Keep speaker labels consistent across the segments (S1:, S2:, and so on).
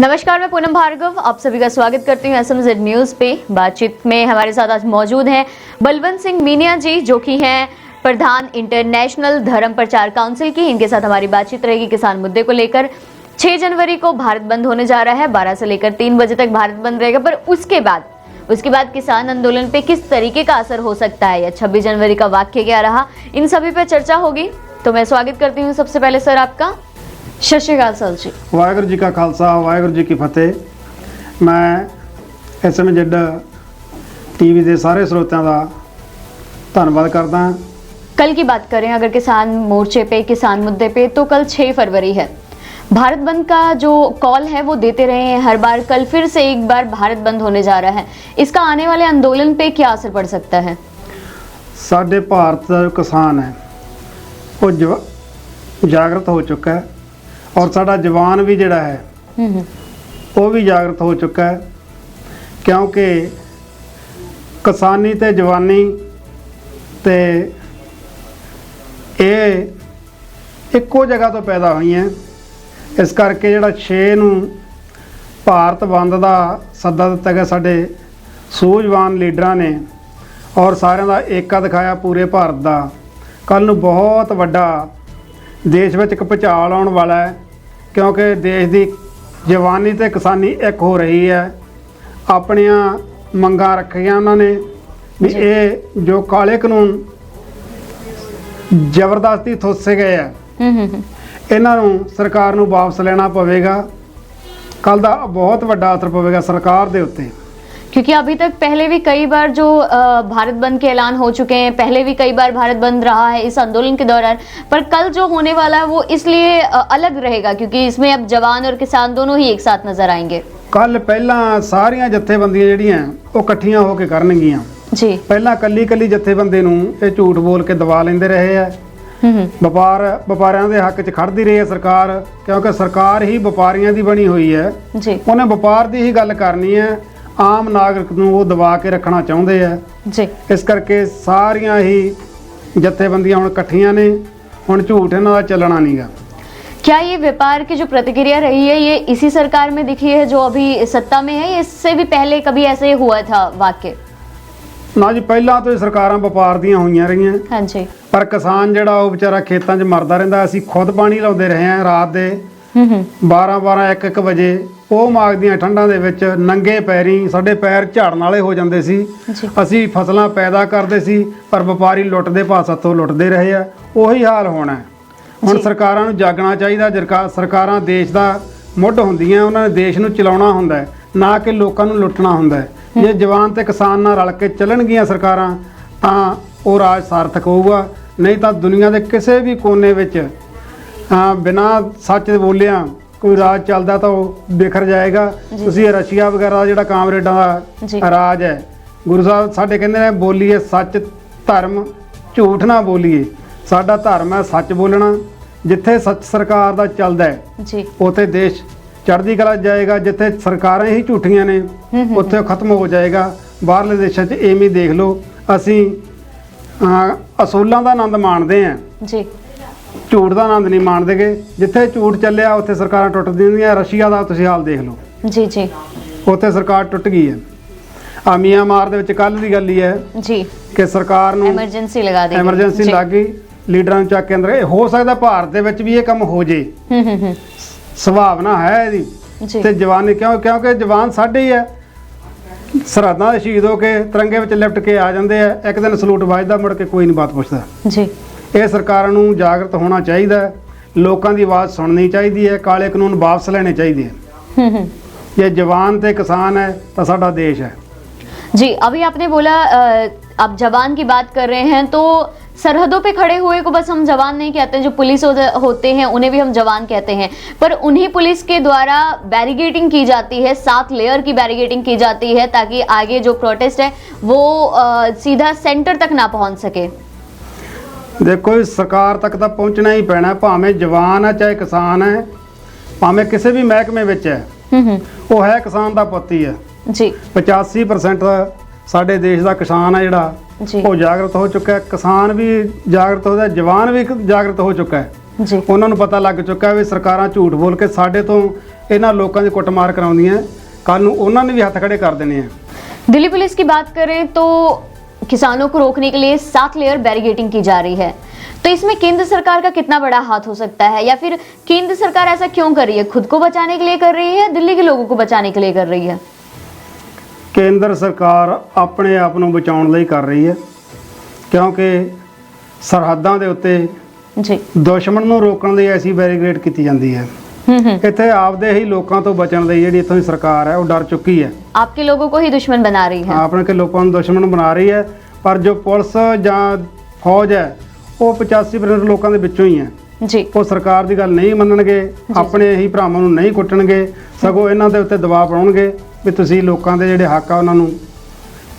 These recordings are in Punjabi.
S1: नमस्कार, मैं पूनम भार्गव, आप सभी का स्वागत करती हूँ एस न्यूज़ पे। बातचीत में हमारे साथ आज मौजूद हैं बलवंत सिंह मीनिया जी, जो कि हैं प्रधान इंटरनेशनल धर्म प्रचार काउंसिल की। इनके साथ हमारी बातचीत रहेगी किसान मुद्दे को लेकर। 6 जनवरी को भारत बंद होने जा रहा है 12 से लेकर 3 बजे तक भारत बंद रहेगा। पर उसके बाद उसके बाद किसान आंदोलन पे किस तरीके का असर हो सकता है? या 26 जनवरी का वाक्य क्या रहा? इन सभी पे चर्चा होगी। तो मैं स्वागत करती हूँ सबसे पहले सर आपका। सत श्रीकाल सर जी
S2: ਵਾਹਿਗੁਰੂ ਜੀ ਕਾ ਖਾਲਸਾ ਵਾਹਿਗੁਰੂ ਜੀ ਕੀ ਫਤਿਹ ਮੈਂ ਐਸਐਮ ਜੱਡ ਟੀਵੀ ਦੇ ਸਾਰੇ ਸਰੋਤਿਆਂ ਦਾ ਧੰਨਵਾਦ ਕਰਦਾ ਹਾਂ
S1: कल की बात करें अगर किसान मोर्चे पे किसान मुद्दे पे तो कल 6 फरवरी है भारत बंद का जो कॉल है वो देते रहे हैं हर बार कल फिर से एक बार भारत बंद होने जा रहा है इसका आने वाले आंदोलन पे क्या असर पड़ सकता है
S2: ਸਾਡੇ ਭਾਰਤ ਦਾ ਜੋ ਕਿਸਾਨ ਹੈ ਉਹ ਜਵਾ- ਜਾਗਰਤ ਹੋ ਚੁੱਕਾ ਹੈ ਔਰ ਸਾਡਾ ਜਵਾਨ ਵੀ ਜਿਹੜਾ ਹੈ ਉਹ ਵੀ ਜਾਗਰਤ ਹੋ ਚੁੱਕਾ ਹੈ ਕਿਉਂਕਿ ਕਿਸਾਨੀ ਤੇ ਜਵਾਨੀ ਤੇ ਇਹ ਇੱਕੋ ਜਗ੍ਹਾ ਤੋਂ ਪੈਦਾ ਹੋਈਆਂ ਇਸ ਕਰਕੇ ਜਿਹੜਾ 6 ਨੂੰ ਭਾਰਤ ਬੰਦ ਦਾ ਸੱਦਾ ਦਿੱਤਾ ਗਿਆ ਸਾਡੇ ਸੂਝਵਾਨ ਲੀਡਰਾਂ ਨੇ ਔਰ ਸਾਰਿਆਂ ਦਾ ਏਕਾ ਦਿਖਾਇਆ ਪੂਰੇ ਭਾਰਤ ਦਾ। ਕੱਲ ਨੂੰ ਬਹੁਤ ਵੱਡਾ ਦੇਸ਼ ਵਿੱਚ ਇੱਕ ਭੁਚਾਲ ਆਉਣ ਵਾਲਾ ਹੈ। ਕਿਉਂਕਿ ਦੇਸ਼ ਦੀ ਜਵਾਨੀ ਤੇ ਕਿਸਾਨੀ ਇੱਕ ਹੋ ਰਹੀ ਹੈ। ਆਪਣੀਆਂ ਮੰਗਾਂ ਰੱਖੀਆਂ ਉਹਨਾਂ ਨੇ ਵੀ ਇਹ ਜੋ ਕਾਲੇ ਕਾਨੂੰਨ ਜ਼ਬਰਦਸਤੀ ਥੋਸੇ ਗਏ ਆ ਇਹਨਾਂ ਨੂੰ ਸਰਕਾਰ ਨੂੰ ਵਾਪਸ ਲੈਣਾ ਪਵੇਗਾ। ਕੱਲ ਦਾ ਬਹੁਤ ਵੱਡਾ ਅਸਰ ਪਵੇਗਾ ਸਰਕਾਰ ਦੇ ਉੱਤੇ।
S1: क्योंकि अभी तक पहले भी कई बार जो अ, भारत बंद के ऐलान हो चुके हैं पहले भी कई बार भारत बंद रहा है इस आंदोलन के दौरान पर कल जो होने वाला है वो इसलिए अ, अलग रहेगा क्योंकि इसमें अब जवान और किसान दोनों ही एक साथ नजर आएंगे
S2: ਕੱਲ ਪਹਿਲਾਂ ਸਾਰੀਆਂ ਜਥੇਬੰਦੀਆਂ ਜਿਹੜੀਆਂ ਉਹ ਇਕੱਠੀਆਂ ਹੋ ਕੇ ਕਰਨਗੀਆਂ
S1: जी
S2: ਪਹਿਲਾਂ ਕੱਲੀ ਕੱਲੀ ਜਥੇਬੰਦੇ ਨੂੰ ਇਹ ਝੂਠ ਬੋਲ ਕੇ ਦਬਾ ਲੈਂਦੇ ਰਹੇ ਆ
S1: हम्म, हम्म,
S2: ਵਪਾਰ ਵਪਾਰੀਆਂ ਦੇ ਹੱਕ 'ਚ ਖੜਦੀ ਰਹੀ ਹੈ ਸਰਕਾਰ ਕਿਉਂਕਿ ਸਰਕਾਰ ਹੀ ਵਪਾਰੀਆਂ ਦੀ ਬਣੀ ਹੋਈ ਹੈ
S1: जी
S2: ਉਹਨੇ ਵਪਾਰ ਦੀ ਹੀ ਗੱਲ ਕਰਨੀ ਹੈ ਆਮ ਨਾਗਰਿਕ ਨੂੰ ਉਹ ਦਬਾ ਕੇ ਰੱਖਣਾ ਚਾਹੁੰਦੇ ਆ
S1: जी
S2: ਇਸ ਕਰਕੇ ਸਾਰੀਆਂ ਹੀ ਜਥੇਬੰਦੀਆਂ ਹੁਣ ਇਕੱਠੀਆਂ ਨੇ ਹੁਣ ਝੂਠ ਇਹਨਾਂ ਦਾ ਚੱਲਣਾ ਨਹੀਂਗਾ
S1: क्या ये व्यापार की जो प्रतिक्रिया रही है ये इसी सरकार में दिखी है जो अभी सत्ता में है या इससे भी पहले कभी ऐसे हुआ था वाक्य
S2: ਨਾ ਜੀ ਪਹਿਲਾਂ ਤੋਂ ਹੀ ਸਰਕਾਰਾਂ ਵਪਾਰ ਦੀਆਂ ਹੋਈਆਂ ਰਹੀਆਂ
S1: हाँ जी
S2: ਪਰ ਕਿਸਾਨ ਜਿਹੜਾ ਉਹ ਵਿਚਾਰਾ ਖੇਤਾਂ 'ਚ ਮਰਦਾ ਰਹਿੰਦਾ ਅਸੀਂ ਖੁਦ ਪਾਣੀ ਲਾਉਂਦੇ ਰਹੇ ਹਾਂ ਰਾਤ ਦੇ
S1: ਹੂੰ ਹੂੰ।
S2: 12 12 1 1 ਵਜੇ ਉਹ ਮਾਗ ਦੀਆਂ ਠੰਡਾਂ ਦੇ ਵਿੱਚ ਨੰਗੇ ਪੈਰੀ ਸਾਡੇ ਪੈਰ ਝਾੜਨ ਵਾਲੇ ਹੋ ਜਾਂਦੇ ਸੀ। ਅਸੀਂ ਫਸਲਾਂ ਪੈਦਾ ਕਰਦੇ ਸੀ ਪਰ ਵਪਾਰੀ ਲੁੱਟਦੇ ਪਾਸਾ ਤੋਂ ਲੁੱਟਦੇ ਰਹੇ ਆ। ਉਹੀ ਹਾਲ ਹੋਣਾ ਹੁਣ ਸਰਕਾਰਾਂ ਨੂੰ ਜਾਗਣਾ ਚਾਹੀਦਾ ਸਰਕਾਰਾਂ ਦੇਸ਼ ਦਾ ਮੁੱਢ ਹੁੰਦੀਆਂ ਉਹਨਾਂ ਨੇ ਦੇਸ਼ ਨੂੰ ਚਲਾਉਣਾ ਹੁੰਦਾ ਨਾ ਕਿ ਲੋਕਾਂ ਨੂੰ ਲੁੱਟਣਾ ਹੁੰਦਾ ਜੇ ਜਵਾਨ ਤੇ ਕਿਸਾਨ ਨਾਲ ਰਲ ਕੇ ਚੱਲਣਗੀਆਂ ਸਰਕਾਰਾਂ ਤਾਂ ਉਹ ਰਾਜ ਸਾਰਥਕ ਹੋਊਗਾ। ਨਹੀਂ ਤਾਂ ਦੁਨੀਆ ਦੇ ਕਿਸੇ ਵੀ ਕੋਨੇ ਵਿੱਚ ਬਿਨਾ ਸੱਚ ਬੋਲਿਆ ਕੋਈ ਰਾਜ ਚੱਲਦਾ ਤਾਂ ਉਹ ਬਿਖਰ ਜਾਏਗਾ।
S1: ਜੀ।
S2: ਤੁਸੀਂ ਇਹ ਰਸ਼ੀਆ ਵਗੈਰਾ ਦਾ ਜਿਹੜਾ ਕਾਮਰੇਡਾਂ
S1: ਜੀ।
S2: ਦਾ ਰਾਜ ਹੈ ਗੁਰੂ ਸਾਹਿਬ ਸਾਡੇ ਕਹਿੰਦੇ ਨੇ ਬੋਲੀਏ ਸੱਚ ਧਰਮ ਝੂਠ ਨਾ ਬੋਲੀਏ। ਸਾਡਾ ਧਰਮ ਹੈ ਸੱਚ ਬੋਲਣਾ। ਜਿੱਥੇ ਸੱਚ ਸਰਕਾਰ ਦਾ ਚੱਲਦਾ ਹੈ
S1: जी
S2: ਉੱਥੇ ਦੇਸ਼ ਚੜ੍ਹਦੀ ਕਲਾ ਜਾਏਗਾ। ਜਿੱਥੇ ਸਰਕਾਰਾਂ ਹੀ ਝੂਠੀਆਂ ਨੇ। ਉੱਥੇ ਖਤਮ ਹੋ ਜਾਏਗਾ। ਬਾਹਰਲੇ ਦੇਸ਼ਾਂ 'ਚ ਐਵੇਂ ਦੇਖ ਲਓ। ਅਸੀਂ ਅਸੂਲਾਂ ਦਾ ਆਨੰਦ ਮਾਣਦੇ ਆਂ
S1: जी
S2: ਝੂਠ ਦਾ ਆਨੰਦ ਨਹੀਂ ਮਾਣਦੇਗੇ ਜਿੱਥੇ ਝੂਠ ਚੱਲਿਆ ਉੱਥੇ ਸਰਕਾਰਾਂ ਟੁੱਟਦੀਆਂ ਹੁੰਦੀਆਂ ਰਸ਼ੀਆ ਦਾ ਤੁਸੀਂ ਹਾਲ ਦੇਖ ਲਓ।
S1: ਜੀ ਜੀ।
S2: ਉੱਥੇ ਸਰਕਾਰ ਟੁੱਟ ਗਈ ਹੈ। ਆ ਮਾਰ ਦੇ ਵਿੱਚ ਕੱਲ ਦੀ ਗੱਲ ਹੀ ਹੈ
S1: ਜੀ।
S2: ਕਿ ਸਰਕਾਰ ਨੂੰ
S1: ਐਮਰਜੈਂਸੀ ਲਗਾ ਦਿੱਤੀ।
S2: ਐਮਰਜੈਂਸੀ ਲੱਗ ਗਈ। ਲੀਡਰਾਂ ਨੂੰ ਚੱਕ ਕੇ ਅੰਦਰ ਇਹ ਹੋ ਸਕਦਾ ਭਾਰਤ ਦੇ ਵਿੱਚ ਵੀ ਇਹ ਕੰਮ ਹੋ ਜੇ।
S1: ਹੂੰ ਹੂੰ ਹੂੰ।
S2: ਸੰਭਾਵਨਾ ਹੈ ਇਹਦੀ। ਤੇ ਜਵਾਨ ਕਿਉਂ ਕਿਉਂਕਿ ਜਵਾਨ ਸਾਡੇ ਹੀ ਹੈ। ਸਰਹੱਦਾਂ ਦੇ ਸ਼ਹੀਦ ਹੋ ਕੇ ਤਿਰੰਗੇ ਵਿੱਚ ਲਿਪਟ ਕੇ ਆ ਜਾਂਦੇ ਆ। ਇੱਕ ਦਿਨ ਸਲੂਟ ਵੱਜਦਾ ਮੁੜ ਕੇ ਕੋਈ ਨਹੀਂ ਬਾਤ ਪੁੱਛਦਾ।
S1: ਜੀ।
S2: ਇਹ ਸਰਕਾਰਾਂ ਨੂੰ ਜਾਗਰਤ ਹੋਣਾ ਚਾਹੀਦਾ ਹੈ। ਲੋਕਾਂ ਦੀ ਆਵਾਜ਼ ਸੁਣਨੀ ਚਾਹੀਦੀ ਹੈ ਕਾਲੇ ਕਾਨੂੰਨ ਵਾਪਸ ਲੈਣੇ ਚਾਹੀਦੇ ਹੈ
S1: हम्म हम्म
S2: ਜੇ ਜਵਾਨ ਤੇ ਕਿਸਾਨ ਹੈ ਤਾਂ ਸਾਡਾ ਦੇਸ਼ ਹੈ
S1: जी अभी आपने बोला अ, आप जवान की बात कर रहे हैं तो सरहदों पे खड़े हुए को बस हम जवान नहीं कहते जो पुलिस हो- होते हैं उन्हें भी हम जवान कहते हैं पर उन्हीं पुलिस के द्वारा बैरिगेटिंग की जाती है सात लेयर की बैरिगेटिंग की जाती है ताकि आगे जो प्रोटेस्ट है वो अ, सीधा सेंटर तक ना पहुंच सके
S2: ਦੇਖੋ ਇਹ ਸਰਕਾਰ ਤੱਕ ਤਾਂ ਪਹੁੰਚਣਾ ਹੀ ਪੈਣਾ ਭਾਵੇਂ ਜਵਾਨ ਹੈ ਚਾਹੇ ਕਿਸਾਨ ਹੈ ਭਾਵੇਂ ਕਿਸੇ ਵੀ ਮਹਿਕਮੇ ਵਿੱਚ ਹੈ
S1: हम्म हम्म
S2: ਉਹ ਹੈ ਕਿਸਾਨ ਦਾ ਪੁੱਤ ਹੀ ਹੈ
S1: जी
S2: 85% ਸਾਡੇ ਦੇਸ਼ ਦਾ ਕਿਸਾਨ ਹੈ ਜਿਹੜਾ
S1: जी
S2: ਉਹ ਜਾਗਰਤ ਹੋ ਚੁੱਕਾ ਹੈ ਕਿਸਾਨ ਵੀ ਜਾਗਰਤ ਹੋ ਗਿਆ ਜਵਾਨ ਵੀ ਜਾਗਰਤ ਹੋ ਚੁੱਕਾ ਹੈ
S1: ਜੀ
S2: ਉਹਨਾਂ ਨੂੰ ਪਤਾ ਲੱਗ ਚੁੱਕਾ ਵੀ ਸਰਕਾਰਾਂ ਝੂਠ ਬੋਲ ਕੇ ਸਾਡੇ ਤੋਂ ਇਹਨਾਂ ਲੋਕਾਂ ਦੀ ਕੁੱਟਮਾਰ ਕਰਾਉਂਦੀਆਂ ਕੱਲ ਨੂੰ ਉਹਨਾਂ ਨੇ ਵੀ ਹੱਥ ਖੜੇ ਕਰ ਦੇਣੇ ਆ
S1: दिल्ली पुलिस की बात करें तो किसानों को रोकने के लिए सात लेयर बैरिगेटिंग की जा रही है तो इसमें केंद्र सरकार का कितना बड़ा हाथ हो सकता है या फिर केंद्र सरकार ऐसा क्यों कर रही है खुद को बचाने के लिए कर रही है या दिल्ली के लोगों को बचाने के लिए कर रही है
S2: ਕੇਂਦਰ ਸਰਕਾਰ ਆਪਣੇ ਆਪ ਨੂੰ ਬਚਾਉਣ ਲਈ ਕਰ ਰਹੀ ਹੈ ਕਿਉਂਕਿ ਸਰਹੱਦਾਂ ਦੇ ਉੱਤੇ
S1: जी
S2: ਦੁਸ਼ਮਣ ਨੂੰ ਰੋਕਣ ਲਈ ਐਸੀ ਬੈਰੀਗੇਡ ਕੀਤੀ ਜਾਂਦੀ ਹੈ
S1: हम्म हम्म
S2: ਇੱਥੇ ਆਪਦੇ ਹੀ ਲੋਕਾਂ ਤੋਂ ਬਚਣ ਲਈ ਜਿਹੜੀ ਇੱਥੋਂ ਦੀ ਸਰਕਾਰ ਹੈ ਉਹ ਡਰ ਚੁੱਕੀ ਹੈ
S1: आपके लोगों को ही दुश्मन बना रही है
S2: ਆਪਣੇ ਕੇ ਲੋਕਾਂ ਨੂੰ ਦੁਸ਼ਮਣ ਬਣਾ ਰਹੀ ਹੈ ਪਰ ਜੋ ਪੁਲਿਸ ਜਾਂ ਫੌਜ ਹੈ ਉਹ 85% ਲੋਕਾਂ ਦੇ ਵਿੱਚੋਂ ਹੀ ਹੈ
S1: जी
S2: ਉਹ ਸਰਕਾਰ ਦੀ ਗੱਲ ਨਹੀਂ ਮੰਨਣਗੇ ਆਪਣੇ ਹੀ ਭਰਾਵਾਂ ਨੂੰ ਨਹੀਂ ਕੁੱਟਣਗੇ ਸਗੋਂ ਇਹਨਾਂ ਦੇ ਉੱਤੇ ਦਬਾਅ ਪਾਉਣਗੇ ਵੀ ਤੁਸੀਂ ਲੋਕਾਂ ਦੇ ਜਿਹੜੇ ਹੱਕ ਆ ਉਹਨਾਂ ਨੂੰ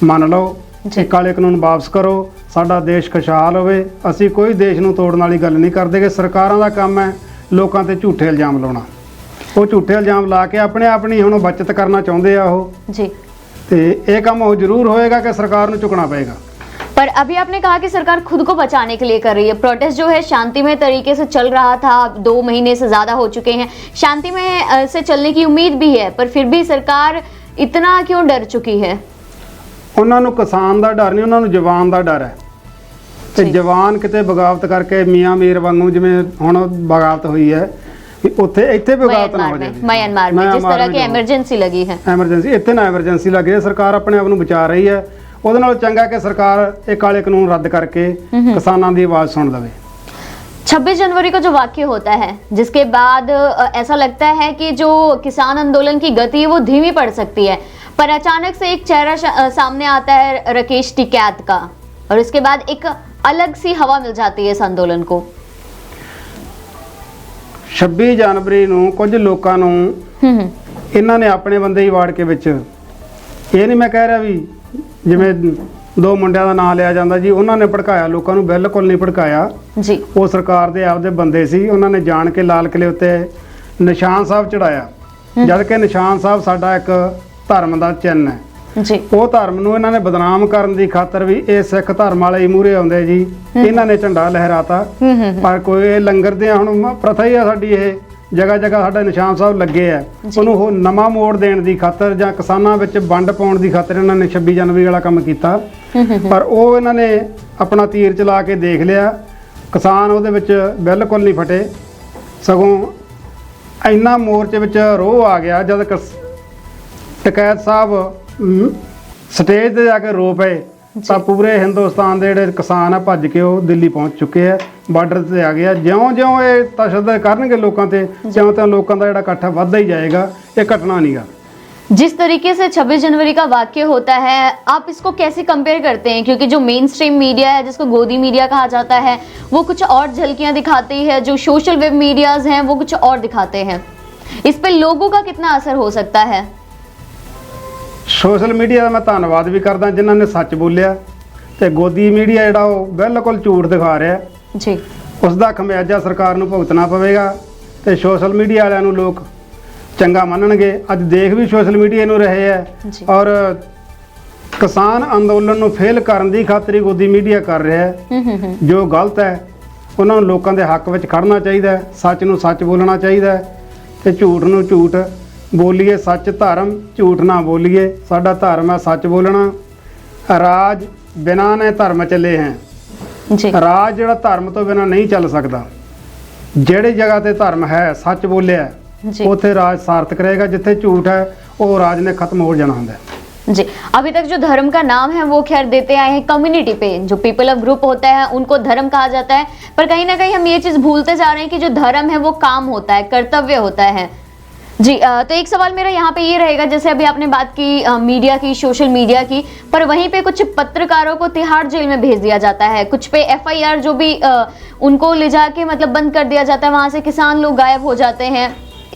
S2: ਮੰਨ ਲਓ
S1: ਜੀ।
S2: ਇਹ ਕਾਲੇ ਕਾਨੂੰਨ ਵਾਪਸ ਕਰੋ ਸਾਡਾ ਦੇਸ਼ ਖੁਸ਼ਹਾਲ ਹੋਵੇ ਅਸੀਂ ਕੋਈ ਦੇਸ਼ ਨੂੰ ਤੋੜਨ ਵਾਲੀ ਗੱਲ ਨਹੀਂ ਕਰਦੇ ਕਿ ਸਰਕਾਰਾਂ ਦਾ ਕੰਮ ਹੈ ਲੋਕਾਂ ਤੇ ਝੂਠੇ ਇਲਜ਼ਾਮ ਲਾਉਣਾ ਉਹ ਝੂਠੇ ਇਲਜ਼ਾਮ ਲਾ ਕੇ ਆਪਣੇ ਆਪ ਨਹੀਂ ਹੁਣ ਬਚਤ ਕਰਨਾ ਚਾਹੁੰਦੇ ਆ ਉਹ
S1: जी
S2: ਤੇ ਇਹ ਕੰਮ ਉਹ ਜ਼ਰੂਰ ਹੋਏਗਾ ਕਿ ਸਰਕਾਰ ਨੂੰ ਝੁਕਣਾ ਪਏਗਾ
S1: पर अभी आपने कहा कि सरकार खुद को बचाने के लिए कर रही है प्रोटेस्ट जो है शांतिमय तरीके से चल रहा था अब दो महीने से ज्यादा हो चुके हैं शांतिमय अ, से चलने की उम्मीद भी है पर फिर भी सरकार इतना क्यों डर चुकी है
S2: ਉਹਨਾਂ ਨੂੰ ਕਿਸਾਨ ਦਾ ਡਰ ਨਹੀਂ ਉਹਨਾਂ ਨੂੰ ਜਵਾਨ ਦਾ ਡਰ ਹੈ ਤੇ
S1: ਜੀ।
S2: ਜਵਾਨ ਕਿਤੇ ਬਗਾਵਤ ਕਰਕੇ ਮੀਆਂ ਮੀਰ ਵਾਂਗੂ ਜਿਵੇਂ ਹੁਣ ਬਗਾਵਤ ਹੋਈ ਹੈ ਵੀ ਉੱਥੇ ਇੱਥੇ ਵੀ ਬਗਾਵਤ ਨਾ ਹੋ
S1: म्यांमार में
S2: ਜਾਵੇ
S1: म्यांमार में जिस तरह की इमरजेंसी लगी है
S2: ਐਮਰਜੈਂਸੀ ਇੱਥੇ ਨਾ ਐਮਰਜੈਂਸੀ ਲੱਗੇ ਸਰਕਾਰ ਆਪਣੇ ਆਪ ਨੂੰ ਬਚਾ ਰਹੀ ਹੈ ਉਹਦੇ ਨਾਲ ਚੰਗਾ ਕਿ ਸਰਕਾਰ ਇਹ ਕਾਲੇ ਕਾਨੂੰਨ ਰੱਦ ਕਰਕੇ ਕਿਸਾਨਾਂ ਦੀ ਆਵਾਜ਼ ਸੁਣ ਲਵੇ
S1: 26 जनवरी को जो वाक्य होता है जिसके बाद अ, ऐसा लगता है कि जो किसान आंदोलन की गति है वो धीमी पड़ सकती है पर अचानक से एक चेहरा श- अ, सामने आता है राकेश टिकैत का और उसके बाद एक अलग सी हवा मिल जाती है इस आंदोलन को
S2: 26 ਜਨਵਰੀ ਨੂੰ ਕੁਝ ਲੋਕਾਂ ਨੂੰ
S1: हम्म हम्म,
S2: ਇਹਨਾਂ ਨੇ ਆਪਣੇ ਬੰਦੇ ਹੀ ਵਾੜ ਕੇ ਵਿੱਚ ਇਹ ਨਹੀਂ ਮੈਂ ਕਹਿ ਰਿਹਾ ਵੀ ਜਿਵੇਂ ਦੋ ਮੁੰਡਿਆਂ ਦਾ ਨਾਮ ਲਿਆ ਜਾਂਦਾ ਜੀ ਉਹਨਾਂ ਨੇ ਭੜਕਾਇਆ ਲੋਕਾਂ ਨੂੰ ਬਿਲਕੁਲ ਨਹੀਂ ਭੜਕਾਇਆ
S1: जी
S2: ਉਹ ਸਰਕਾਰ ਦੇ ਆਪਦੇ ਬੰਦੇ ਸੀ ਉਹਨਾਂ ਨੇ ਜਾਣ ਕੇ ਲਾਲ ਕਿਲੇ ਉੱਤੇ ਨਿਸ਼ਾਨ ਸਾਹਿਬ ਚੜਾਇਆ ਜਦ ਕਿ ਨਿਸ਼ਾਨ ਸਾਹਿਬ ਸਾਡਾ ਇੱਕ ਧਰਮ ਦਾ ਚਿੰਨ੍ਹ ਹੈ
S1: ਜੀ।
S2: ਉਹ ਧਰਮ ਨੂੰ ਇਹਨਾਂ ਨੇ ਬਦਨਾਮ ਕਰਨ ਦੀ ਖਾਤਰ ਵੀ ਇਹ ਸਿੱਖ ਧਰਮ ਵਾਲੇ ਹੀ ਮੂਰੇ ਆਉਂਦੇ ਜੀ। ਇਹਨਾਂ ਨੇ ਝੰਡਾ ਲਹਿਰਾਤਾ। ਪਰ ਕੋਈ ਇਹ ਲੰਗਰ ਦੇ ਹੁਣ ਪ੍ਰਥਾ ਹੀ ਆ ਸਾਡੀ ਇਹ। ਜਗਾ ਜਗਾ ਸਾਡੇ ਨਿਸ਼ਾਨ ਸਾਹਿਬ ਲੱਗੇ ਆ। ਉਹਨੂੰ ਉਹ ਨਵਾਂ ਮੋੜ ਦੇਣ ਦੀ ਖਾਤਰ ਜਾਂ ਕਿਸਾਨਾਂ ਵਿੱਚ ਵੰਡ ਪਾਉਣ ਦੀ ਖਾਤਰ ਇਹਨਾਂ ਨੇ 26 ਜਨਵਰੀ ਵਾਲਾ ਕੰਮ ਕੀਤਾ। ਪਰ ਉਹ ਇਹਨਾਂ ਨੇ ਆਪਣਾ ਤੀਰ ਚਲਾ ਕੇ ਦੇਖ ਲਿਆ। ਕਿਸਾਨ ਉਹਦੇ ਵਿੱਚ ਬਿਲਕੁਲ ਨਹੀਂ ਫਟੇ। ਸਗੋਂ ਇੰਨਾ ਮੋਰਚੇ ਵਿੱਚ ਰੋਹ ਆ ਗਿਆ ਜਦ ਟਕੈਤ ਸਾਹਿਬ ਸਟੇਜ ਤੇ ਜਾ ਕੇ ਰੋ ਪਏ ਤਾਂ ਪੂਰੇ ਹਿੰਦੁਸਤਾਨ ਦੇ ਜਿਹੜੇ ਕਿਸਾਨ ਆ ਭੱਜ ਕੇ ਉਹ ਦਿੱਲੀ ਪਹੁੰਚ ਚੁੱਕੇ ਆ ਬਾਰਡਰ ਤੇ ਆ ਗਿਆ ਜਿਉਂ-ਜਿਉਂ ਇਹ ਤਸ਼ੱਦਦ ਕਰਨਗੇ ਲੋਕਾਂ ਤੇ ਤਿਉਂ-ਤਿਉਂ ਲੋਕਾਂ ਦਾ ਜਿਹੜਾ ਇਕੱਠ ਵੱਧਦਾ ਹੀ ਜਾਏਗਾ ਇਹ ਘਟਣਾ ਨਹੀਂਗਾ
S1: जिस तरीके से 26 जनवरी का वाक्य होता है आप इसको कैसे कंपेयर करते हैं क्योंकि जो मेन स्ट्रीम मीडिया है जिसको गोदी मीडिया कहा जाता है वो कुछ और झलकियां दिखाती है जो सोशल वेब मीडियाज हैं वो कुछ और दिखाते हैं इस पे लोगों का कितना असर हो सकता है
S2: ਸੋਸ਼ਲ ਮੀਡੀਆ ਦਾ ਮੈਂ ਧੰਨਵਾਦ ਵੀ ਕਰਦਾ ਜਿਨ੍ਹਾਂ ਨੇ ਸੱਚ ਬੋਲਿਆ ਤੇ ਗੋਦੀ ਮੀਡੀਆ ਜਿਹੜਾ ਉਹ ਬਿਲਕੁਲ ਝੂਠ ਦਿਖਾ ਰਿਹਾ।
S1: ਜੀ।
S2: ਉਸ ਦਾ ਖਮਿਆਜਾ ਸਰਕਾਰ ਨੂੰ ਭੁਗਤਣਾ ਪਵੇਗਾ ਤੇ ਸੋਸ਼ਲ ਮੀਡੀਆ ਵਾਲਿਆਂ ਨੂੰ ਲੋਕ ਚੰਗਾ ਮੰਨਣਗੇ। ਅੱਜ ਦੇਖ ਵੀ ਸੋਸ਼ਲ ਮੀਡੀਆ ਨੂੰ ਰਹੇ ਹੈ ਔਰ ਕਿਸਾਨ ਅੰਦੋਲਨ ਨੂੰ ਫੇਲ ਕਰਨ ਦੀ ਖਾਤਰ ਹੀ ਗੋਦੀ ਮੀਡੀਆ ਕਰ ਰਿਹਾ ਜੋ ਗਲਤ ਹੈ ਉਹਨਾਂ ਨੂੰ ਲੋਕਾਂ ਦੇ ਹੱਕ ਵਿੱਚ ਖੜਨਾ ਚਾਹੀਦਾ ਸੱਚ ਨੂੰ ਸੱਚ ਬੋਲਣਾ ਚਾਹੀਦਾ ਤੇ ਝੂਠ ਨੂੰ ਝੂਠ ਬੋਲੀਏ ਸੱਚ ਧਰਮ ਝੂਠ ਨਾ ਬੋਲੀਏ ਸਾਡਾ ਧਰਮ ਹੈ ਸੱਚ ਬੋਲਣਾ ਰਾਜ ਬਿਨਾਂ ਨੇ ਧਰਮ ਚੱਲੇ ਹੈ
S1: जी
S2: ਰਾਜ ਜਿਹੜਾ ਧਰਮ ਤੋਂ ਬਿਨਾਂ ਨਹੀਂ ਚੱਲ ਸਕਦਾ ਜਿਹੜੀ ਜਗ੍ਹਾ ਤੇ ਧਰਮ ਹੈ ਸੱਚ ਬੋਲਿਆ ਹੈ,
S1: जी
S2: ਉੱਥੇ ਰਾਜ ਸਾਰਥਕ ਰਹੇਗਾ ਜਿੱਥੇ ਝੂਠ ਹੈ ਉਹ ਰਾਜ ਨੇ ਖਤਮ ਹੋ ਜਾਣਾ ਹੁੰਦਾ ਹੈ
S1: जी अभी तक जो धर्म का नाम है वो खैर देते आए हैं कम्युनिटी पे जो पीपल ऑफ ग्रुप होता है उनको धर्म कहा जाता है पर कहीं ना कहीं हम ये चीज भूलते जा रहे हैं कि जो धर्म है वो काम होता है कर्तव्य होता है जी अ, तो एक सवाल मेरा यहाँ पे ये रहेगा जैसे अभी आपने बात की अ, मीडिया की सोशल मीडिया की पर वहीं पे कुछ पत्रकारों को तिहाड़ जेल में भेज दिया जाता है कुछ पे एफआईआर जो भी अ, उनको ले जाके मतलब बंद कर दिया जाता है वहां से किसान लोग गायब हो जाते हैं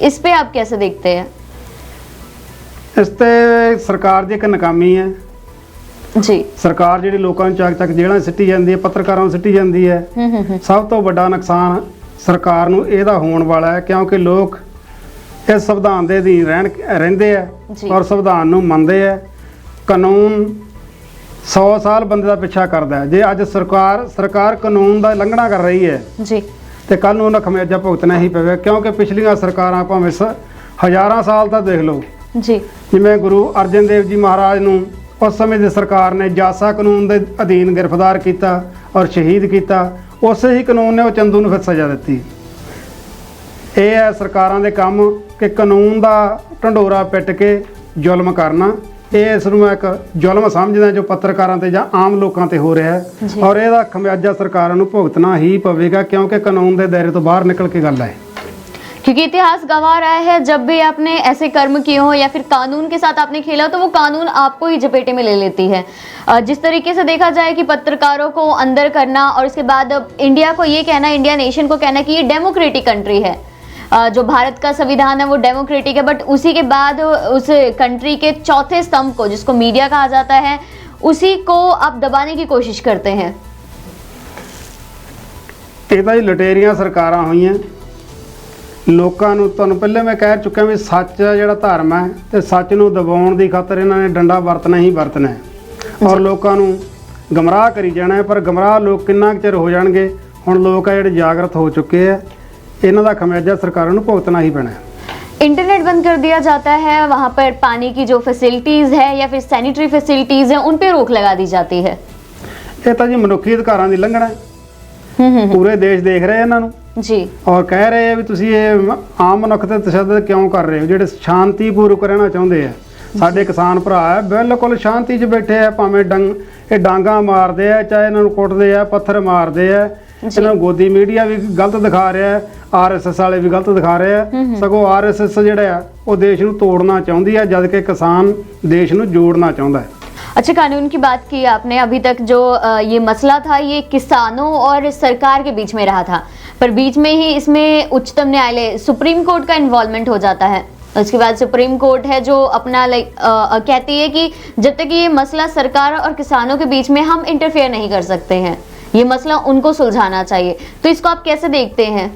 S1: इस पे आप कैसे देखते हैं
S2: ਇਸ ਤੇ ਸਰਕਾਰ ਦੀ ਇੱਕ ਨਾਕਾਮੀ ਹੈ
S1: जी
S2: ਸਰਕਾਰ ਜਿਹੜੀ ਲੋਕਾਂ ਨੂੰ ਚੱਕ ਚੱਕ ਜੇਲ੍ਹਾਂ 'ਚ ਸਿੱਟੀ ਜਾਂਦੀ ਹੈ ਪੱਤਰਕਾਰਾਂ ਨੂੰ ਸਿੱਟੀ ਜਾਂਦੀ ਹੈ
S1: हम्म हम्म हम्म,
S2: ਸਭ ਤੋਂ ਵੱਡਾ ਨੁਕਸਾਨ ਸਰਕਾਰ ਨੂੰ ਇਹਦਾ ਹੋਣ ਵਾਲਾ ਹੈ ਕਿਉਂਕਿ ਲੋਕ ਇਸ ਸੰਵਿਧਾਨ ਦੇ ਅਧੀਨ ਰਹਿਣ ਰਹਿੰਦੇ ਆ
S1: ਜੀ।
S2: ਔਰ ਸੰਵਿਧਾਨ ਨੂੰ ਮੰਨਦੇ ਆ। ਕਾਨੂੰਨ 100 ਸਾਲ ਬੰਦੇ ਦਾ ਪਿੱਛਾ ਕਰਦਾ ਹੈ। ਜੇ ਅੱਜ ਸਰਕਾਰ ਸਰਕਾਰ ਕਾਨੂੰਨ ਦਾ ਉਲੰਘਣਾ ਕਰ ਰਹੀ ਹੈ
S1: जी
S2: ਤੇ ਕੱਲ ਨੂੰ ਉਹਨਾਂ ਖਮਿਆਜਾ ਭੁਗਤਣਾ ਹੀ ਪਵੇਗਾ ਕਿਉਂਕਿ ਪਿਛਲੀਆਂ ਸਰਕਾਰਾਂ ਭਾਵੇਂ ਸ- ਹਜ਼ਾਰਾਂ ਸਾਲ ਤਾਂ ਦੇਖ ਲਓ।
S1: ਜੀ।
S2: ਜਿਵੇਂ ਗੁਰੂ ਅਰਜਨ ਦੇਵ ਜੀ ਮਹਾਰਾਜ ਨੂੰ ਉਸ ਸਮੇਂ ਦੀ ਸਰਕਾਰ ਨੇ ਜਾਸਾ ਕਾਨੂੰਨ ਦੇ ਅਧੀਨ ਗ੍ਰਿਫਤਾਰ ਕੀਤਾ ਔਰ ਸ਼ਹੀਦ ਕੀਤਾ ਉਸੇ ਹੀ ਕਾਨੂੰਨ ਨੇ ਉਹ ਚੰਦੂ ਨੂੰ ਫਿਰ ਸਜ਼ਾ ਦਿੱਤੀ। ਇਹ ਹੈ ਸਰਕਾਰਾਂ ਦੇ ਕੰਮ ਕਿ ਕਾਨੂੰਨ ਦਾ ਢੰਡੋਰਾ ਪਿੱਟ ਕੇ ਜ਼ੁਲਮ ਕਰਨਾ ਇਹ ਇਸ ਨੂੰ ਮੈਂ ਇੱਕ ਜ਼ੁਲਮ ਸਮਝਦਾ ਜੋ ਪੱਤਰਕਾਰਾਂ ਤੇ ਜਾਂ ਆਮ ਲੋਕਾਂ ਤੇ ਹੋ ਰਿਹਾ ਹੈ
S1: ਜੀ।
S2: ਔਰ ਇਹਦਾ ਖਮਿਆਜਾ ਸਰਕਾਰਾਂ ਨੂੰ ਭੁਗਤਣਾ ਹੀ ਪਵੇਗਾ ਕਿਉਂਕਿ ਕਾਨੂੰਨ ਦੇ ਦਾਇਰੇ ਤੋਂ ਬਾਹਰ ਨਿਕਲ ਕੇ ਗੱਲ ਹੈ
S1: क्योंकि इतिहास गवाह रहा है जब भी आपने ऐसे कर्म किए हो या फिर कानून के साथ आपने खेला तो वो कानून आपको ही जपेटे में ले लेती है अ, जिस तरीके से देखा जाए कि पत्रकारों को अंदर करना और उसके बाद इंडिया को ये कहना इंडिया नेशन को कहना कि ये डेमोक्रेटिक कंट्री है अ, जो भारत का संविधान है वो डेमोक्रेटिक है बट उसी के बाद उस कंट्री के चौथे स्तंभ को जिसको मीडिया कहा जाता है उसी को आप दबाने की कोशिश करते हैं
S2: ਇਹ ਤਾਂ ਜੀ ਲਟੇਰੀਆਂ ਸਰਕਾਰਾਂ ਹੋਈਆਂ ਲੋਕਾਂ ਨੂੰ ਤੁਹਾਨੂੰ ਪਹਿਲੇ ਮੈਂ ਕਹਿ ਚੁੱਕਿਆ ਵੀ ਸੱਚ ਆ ਜਿਹੜਾ ਧਰਮ ਹੈ ਤੇ ਸੱਚ ਨੂੰ ਦਬਾਉਣ ਦੀ ਖਾਤਰ ਇਹਨਾਂ ਨੇ ਡੰਡਾ ਵਰਤਣਾ ਹੀ ਵਰਤਣਾ ਹੈ ਔਰ ਲੋਕਾਂ ਨੂੰ ਗਮਰਾਹ ਕਰੀ ਜਾਣਾ ਹੈ ਪਰ ਗਮਰਾਹ ਲੋਕ ਕਿੰਨਾ ਕੁ ਚਿਰ ਹੋ ਜਾਣਗੇ ਹੁਣ ਲੋਕ ਆ ਜਿਹੜੇ ਜਾਗਰਤ ਹੋ ਚੁੱਕੇ ਆ ਇਹਨਾਂ ਦਾ ਖਮਿਆਜਾ ਸਰਕਾਰਾਂ ਨੂੰ ਭੁਗਤਣਾ ਹੀ ਪੈਣਾ ਹੈ
S1: इंटरनेट बंद कर दिया जाता है वहां पर पानी की जो फैसिलिटीज है या फिर सैनिटरी फैसिलिटीज है उन पे रोक लगा दी जाती है
S2: ਇਹ ਤਾਂ ਜੀ ਮਨੁੱਖੀ ਅਧਿਕਾਰਾਂ ਦੀ ਲੰਘਣਾ ਹੈ
S1: हम्म हम्म
S2: ਪੂਰੇ ਦੇਸ਼ ਦੇਖ ਰਹੇ ਇਹਨਾਂ ਨੂੰ
S1: जी
S2: ਔਰ ਕਹਿ ਰਹੇ ਆ ਵੀ ਤੁਸੀਂ ਇਹ ਮ- ਆਮ ਮਨੁੱਖ ਤੇ ਤਸ਼ੱਦਦ ਕਿਉਂ ਕਰ ਰਹੇ ਹੋ ਜਿਹੜੇ ਸ਼ਾਂਤੀਪੂਰਵਕ ਰਹਿਣਾ ਚਾਹੁੰਦੇ ਆ ਸਾਡੇ ਕਿਸਾਨ ਭਰਾ ਆ ਬਿਲਕੁਲ ਸ਼ਾਂਤੀ 'ਚ ਬੈਠੇ ਆ ਭਾਵੇਂ ਡੰਗ ਇਹ ਡਾਂਗਾ ਮਾਰਦੇ ਆ ਚਾਹੇ ਇਹਨਾਂ ਨੂੰ ਕੁੱਟਦੇ ਆ ਪੱਥਰ ਮਾਰਦੇ ਆ ਇਹਨਾਂ ਨੂੰ ਗੋਦੀ ਮੀਡੀਆ ਵੀ ਗਲਤ ਦਿਖਾ ਰਿਹਾ ਹੈ ਆਰਐਸਐਸ ਵਾਲੇ ਵੀ ਗਲਤ ਦਿਖਾ ਰਹੇ ਆ ਸਗੋਂ ਆਰਐਸਐਸ ਜਿਹੜਾ ਆ ਉਹ ਦੇਸ਼ ਨੂੰ ਤੋੜਨਾ ਚਾਹੁੰਦੀ ਆ ਜਦ ਕਿ ਕਿਸਾਨ ਦੇਸ਼ ਨੂੰ ਜੋੜਨਾ ਚਾਹੁੰਦਾ ਹੈ
S1: अच्छा कानून की बात की आपने अभी तक जो अ, ये मसला था ये किसानों और सरकार के बीच में रहा था पर बीच में ही इसमें उच्चतम न्यायालय सुप्रीम कोर्ट का इन्वॉल्वमेंट हो जाता है उसके बाद सुप्रीम कोर्ट है जो अपना लाइक कहती है कि जब तक ये मसला सरकार और किसानों के बीच में हम इंटरफेयर नहीं कर सकते हैं ये मसला उनको सुलझाना चाहिए तो इसको आप कैसे देखते हैं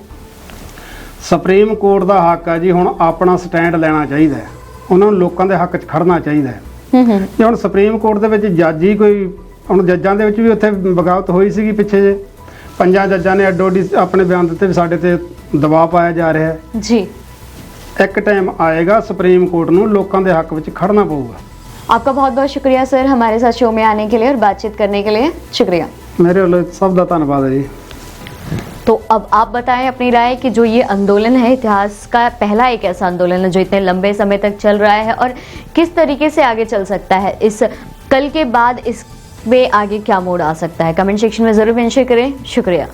S2: ਸੁਪਰੀਮ ਕੋਰਟ ਦਾ ਹੱਕ ਆ ਜੀ ਹੁਣ ਆਪਣਾ ਸਟੈਂਡ ਲੈਣਾ ਚਾਹੀਦਾ ਹੈ ਉਹਨਾਂ ਨੂੰ ਲੋਕਾਂ ਦੇ ਹੱਕ 'ਚ ਖੜਨਾ ਚਾਹੀਦਾ ਹੈ
S1: हम्म हम्म
S2: ਜੇ ਹੁਣ ਸੁਪਰੀਮ ਕੋਰਟ ਦੇ ਵਿੱਚ ਜੱਜ ਹੀ ਕੋਈ ਹੁਣ ਜੱਜਾਂ ਦੇ ਵਿੱਚ ਵੀ ਉੱਥੇ ਬਗਾਵਤ ਹੋਈ ਸੀਗੀ ਪਿੱਛੇ ਜੇ ਪੰਜਾਂ ਜੱਜਾਂ ਨੇ ਅੱਡੋ ਅੱਡੀ ਆਪਣੇ ਬਿਆਨ ਦਿੱਤੇ ਵੀ ਸਾਡੇ ਤੇ ਦਬਾਅ ਪਾਇਆ ਜਾ ਰਿਹਾ ਹੈ
S1: जी
S2: ਇੱਕ ਟਾਈਮ ਆਏਗਾ ਸੁਪਰੀਮ ਕੋਰਟ ਨੂੰ ਲੋਕਾਂ ਦੇ ਹੱਕ ਵਿੱਚ ਖੜਨਾ ਪਊਗਾ
S1: आपका बहुत बहुत शुक्रिया सर हमारे साथ शो में आने के लिए और बातचीत करने के लिए शुक्रिया
S2: ਮੇਰੇ ਵੱਲੋਂ ਸਭ ਦਾ ਧੰਨਵਾਦ ਹੈ ਜੀ
S1: तो अब आप बताएँ अपनी राय कि जो ये आंदोलन है, इतिहास का पहला एक ऐसा आंदोलन है जो इतने लंबे समय तक चल रहा है और किस तरीके से आगे चल सकता है? इस कल के बाद इस में आगे क्या मोड़ आ सकता है? कमेंट सेक्शन में ज़रूर मेंशन करें। शुक्रिया।